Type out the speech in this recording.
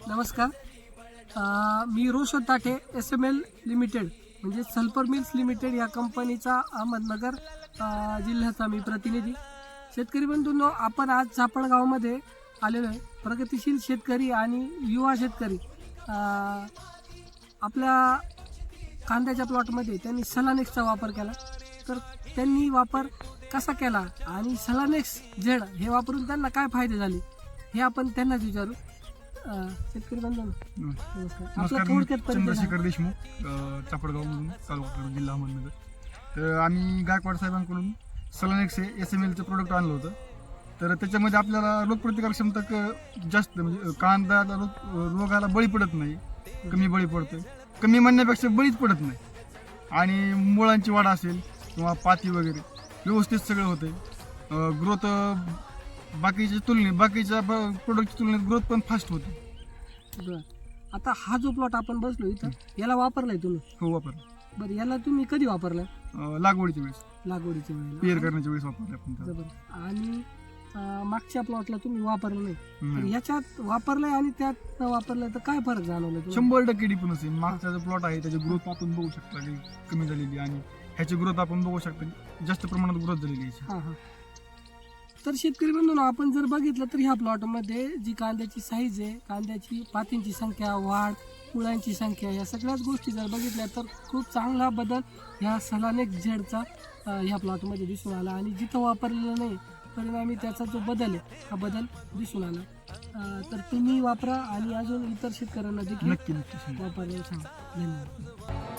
नमस्कार. मी Roshan Tathe S M L limited म्हणजे sulphur mills limited या कंपनीचा अहमदनगर जिल्ह्याचा मी प्रतिनिधी. शेतकरी बंधूंनो आपण आज झापडगावमध्ये आलेलो आहे. प्रगतिशील शेतकरी आणि युवा शेतकरी. आपल्या कांद्याच्या प्लॉटमध्ये त्यांनी सलानेक्सचा वापर केला. तर त्यांनी वापर कसा केला आणि सलानेक्स झेड हे वापरून त्यांना काय फायदे झाले हे आपण त्यांनाच विचारू. अं, शेतकरी नमस्कार. आपला नमस्कार मी थोडक्यात परिचय चंद्रशेखर. देशमुख चापडगावमधून तालुका जिल्हा अहमदनगर. तर आम्ही गायकवाड साहेबांकडून सलानेक्स हे एस एम एलचं प्रोडक्ट आणलं होतं. तर त्याच्यामध्ये आपल्याला रोगप्रतिकार क्षमता क- जास्त म्हणजे कांद्याला रोग रोगाला बळी पडत नाही. कमी बळी पडतोय. कमी म्हणण्यापेक्षा बळीच पडत नाही. आणि मुळांची वाढ असेल किंवा पाती वगैरे व्यवस्थित सगळं होतंय. ग्रोथ बाकीच्या तुलनेत बाकीच्या प्रोडक्टच्या तुलनेत ग्रोथ पण फास्ट होते. बरं. आता हा जो प्लॉट आपण बसलो इथं याला वापरलाय तुम्ही? हो वापर बरं याला तुम्ही कधी वापरलाय? लागवडीच्या वेळेस. लागवडीच्या वेळेला. पेअर करण्याच्या वेळेस वापरले आपण त्याला. जबरदस्त. आणि अं, मागच्या प्लॉटला तुम्ही वापरलं नाही. तर. ह्याच्यात वापरलंय आणि त्यात न वापरलंय तर काय फरक जाणवला तुम्हाला? शंभर टक्के डिफरन्स आहे मागचा जो प्लॉट आहे त्याची ग्रोथ आपण बघू शकता. की कमी झालेली आणि ह्याची ग्रोथ आपण बघू शकता. की जास्त प्रमाणात ग्रोथ झालेली आहे. हा हा. तर शेतकरी बंधूंनो आपण जर बघितलं तर ह्या प्लॉटमध्ये जी कांद्याची साईज आहे कांद्याची पातींची संख्या वाढ मुळांची संख्या या सगळ्याच गोष्टी जर बघितल्या तर खूप चांगला बदल ह्या सलानेक झेडचा ह्या प्लॉटमध्ये दिसून आला. आणि जिथं वापरलेलं नाही परिणामी त्याचा जो बदल आहे हा बदल दिसून आला. तर तुम्ही वापरा आणि अजून इतर शेतकऱ्यांना देखील. वापरायला सांगा. धन्यवाद.